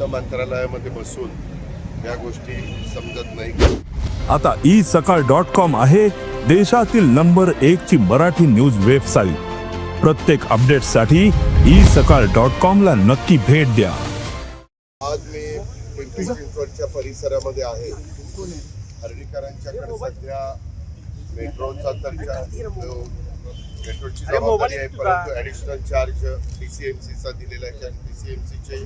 नुसतं मंत्रालयामध्ये बसून या गोष्टी समजत नाही. आता ई सकाळ डॉट कॉम आहे देशातील नंबर एक ची मराठी न्यूज वेबसाईट. प्रत्येक अपडेटसाठी ई सकाळ डॉट कॉम ला नक्की भेट द्या. आज मी पिंपरी चिंचवडच्या परिसरामध्ये आहे. हर्डीकरांच्याकडे सध्या मेट्रोचा दर्जा मेट्रोची जबाबदारी आहे परंतु ऍडिशनल चार्ज डीसीएमसीचा दिलेला आहे कारण डीसीएमसीचे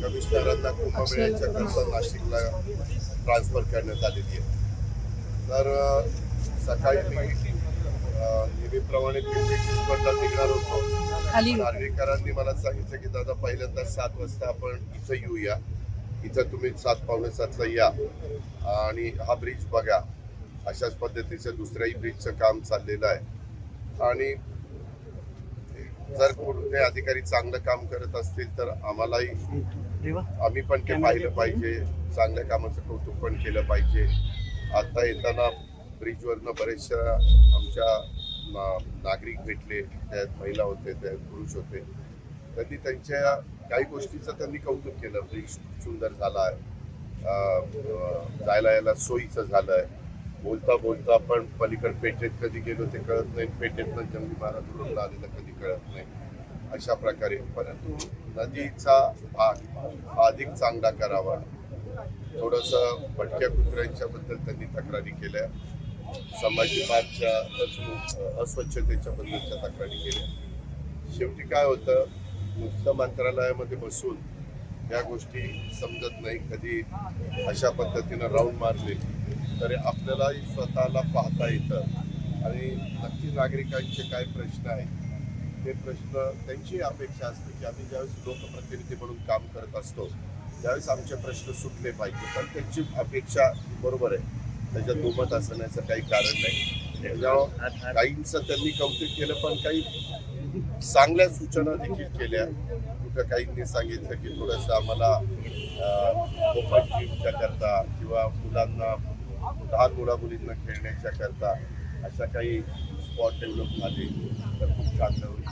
कमिशनरांना कुंभमेळ्याच्या करता नाशिकला ट्रान्सफर करण्यात आलेली आहे. तर सकाळी मी नेहमीप्रमाणे पिंपरी चिंचवडला निघणार होतो. नार्वेकरांनी मला सांगितलं की दादा पहिल्यांदा सात वाजता आपण इथं येऊया. इथं तुम्ही सात पावणे सातला या. आणि हा ब्रिज बघा. अशाच पद्धतीचं दुसऱ्याही ब्रिजचं काम चाललेलं आहे. आणि जर कोणते अधिकारी चांगलं काम करत असतील तर आम्हालाही आम्ही पण ते पाहिलं पाहिजे. चांगल्या कामाचं कौतुक पण केलं पाहिजे. आता येताना ब्रिजवरनं बरेचशा आमच्या नागरिक भेटले. त्यात महिला होते त्यात पुरुष होते. त्यांनी त्यांच्या काही गोष्टीचं त्यांनी कौतुक केलं. ब्रिज सुंदर झाला आहे जायला यायला सोयीचं झालं आहे बोलता बोलता आपण पलीकड पेठेत कधी गेलो ते कळत नाही. पेठेतनं जंगली महाराज रोडला आलेलं कधी कळत नाही. अशा प्रकारे परंतु नदीचा भाग अधिक चांगला करावा. थोडस भटक्या कुत्र्यांच्या बद्दल त्यांनी तक्रारी केल्या. संभाजी मार्गच्या अस्वच्छतेच्या बद्दलच्या तक्रारी केल्या. शेवटी काय होतं? नुसतं मंत्रालयामध्ये बसून या गोष्टी समजत नाही. कधी अशा पद्धतीनं राऊंड मारले. तरी आपल्यालाही स्वतःला पाहता येतं. आणि नक्की नागरिकांचे काय प्रश्न आहेत ते प्रश्न त्यांची अपेक्षा असते की आम्ही ज्यावेळेस लोकप्रतिनिधी म्हणून काम करत असतो त्यावेळेस आमचे प्रश्न सुटले पाहिजे. पण त्यांची अपेक्षा बरोबर आहे. त्याच्यात दुमत असण्याचं काही कारण नाही. त्याच्यामुळं काहींचं त्यांनी कौतुक केलं पण काही चांगल्या सूचना देखील केल्या. कुठं काहींनी सांगितलं की थोडंसं आम्हाला ओपन जिमच्या करता किंवा मुलांना लहान मुलामुलींना खेळण्याच्या करता अशा काही स्पॉट डेव्हलप झाले. तर खूप चांगलं होईल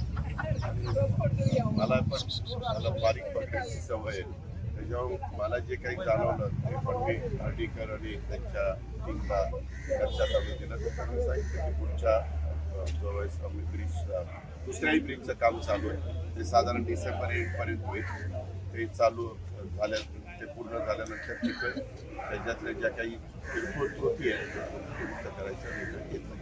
मला पण मला बारीक पडण्याची सवय आहे. मला जे काही जाणवलं ते पण मी हर्डीकर आणि त्यांच्या टीमला लक्षात आणून दिलं. तर त्यांनी सांगितलं की पुढच्या जवळ आम्ही ब्रिज दुसऱ्याही ब्रिजचं काम चालू आहे. ते साधारण डिसेंबर एंडपर्यंत होईल. ते चालू झाल्या ते पूर्ण झाल्यानंतर तिथे त्याच्यातल्या ज्या काही किरकोळ त्रुटी आहेत दुरुस्त करायचा निर्णय घेतला.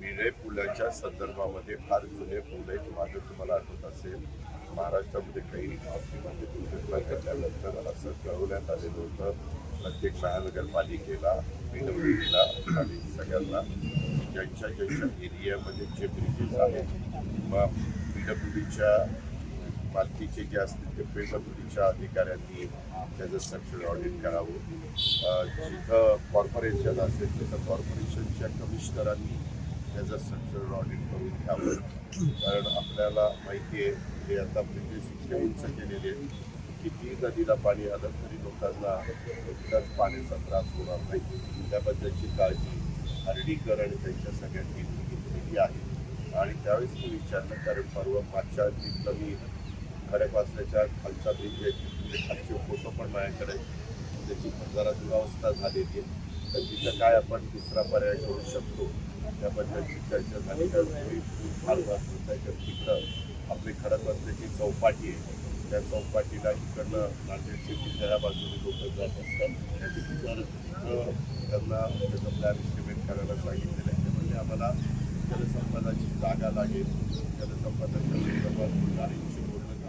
विरय पुलाच्या संदर्भामध्ये फार जुने पूल आहेत माझं तुम्हाला आठवत असेल महाराष्ट्रामध्ये काही अपघातामध्ये दुर्घटना घडल्यानंतर असं कळवण्यात आलेलं होतं. प्रत्येक महानगरपालिकेला पीडब्ल्यूडीला आणि सगळ्यांना ज्यांच्या ज्यांच्या एरियामध्ये जे ब्रिजेस आहेत मग पीडब्ल्यूडीच्या मालकीचे जे असतील ते पीडब्ल्यूडीच्या अधिकाऱ्यांनी त्याचं स्ट्रक्चर ऑडिट करावं. जिथं कॉर्पोरेशन असेल तिथं कॉर्पोरेशनच्या कमिशनरांनी त्याचं स्ट्रक्चर ऑडिट करून घ्यावं. कारण आपल्याला माहिती आहे हे आता प्रिव्हियस इतके उंच केलेले आहेत किती नदीला पाणी आलं तरी लोकांना एकदाच पाण्याचा त्रास होणार नाही. त्याबद्दलची काळजी हर्डीकर त्यांच्या सगळ्यांनी घेतलेली आहे. आणि त्यावेळेस मी विचारलं कारण परवा मागच्या ट्रिपला खऱ्या वाचल्याच्या खालचा ब्रिज खालचे फोटो पण माझ्याकडे त्याची पण जरा दुरावस्था झालेली आहे. तर तिथं काय आपण तिसरा पर्याय करू शकतो त्याबद्दलची चर्चा झाली. तर फार महत्त्वाचा आहे. तर तिकडं आपली खडकवासल्याची चौपाटी आहे. त्या चौपाटीला इकडनं नांदेड सिटीच्या ह्या बाजूने लोक जात असतात. तर त्यांना त्याचं प्लॅन इस्टिमेट करायला सांगितलेलं आहे. ते म्हणजे आम्हाला जलसंपदाची जागा लागेल. जलसंपदाच्या संदर्भात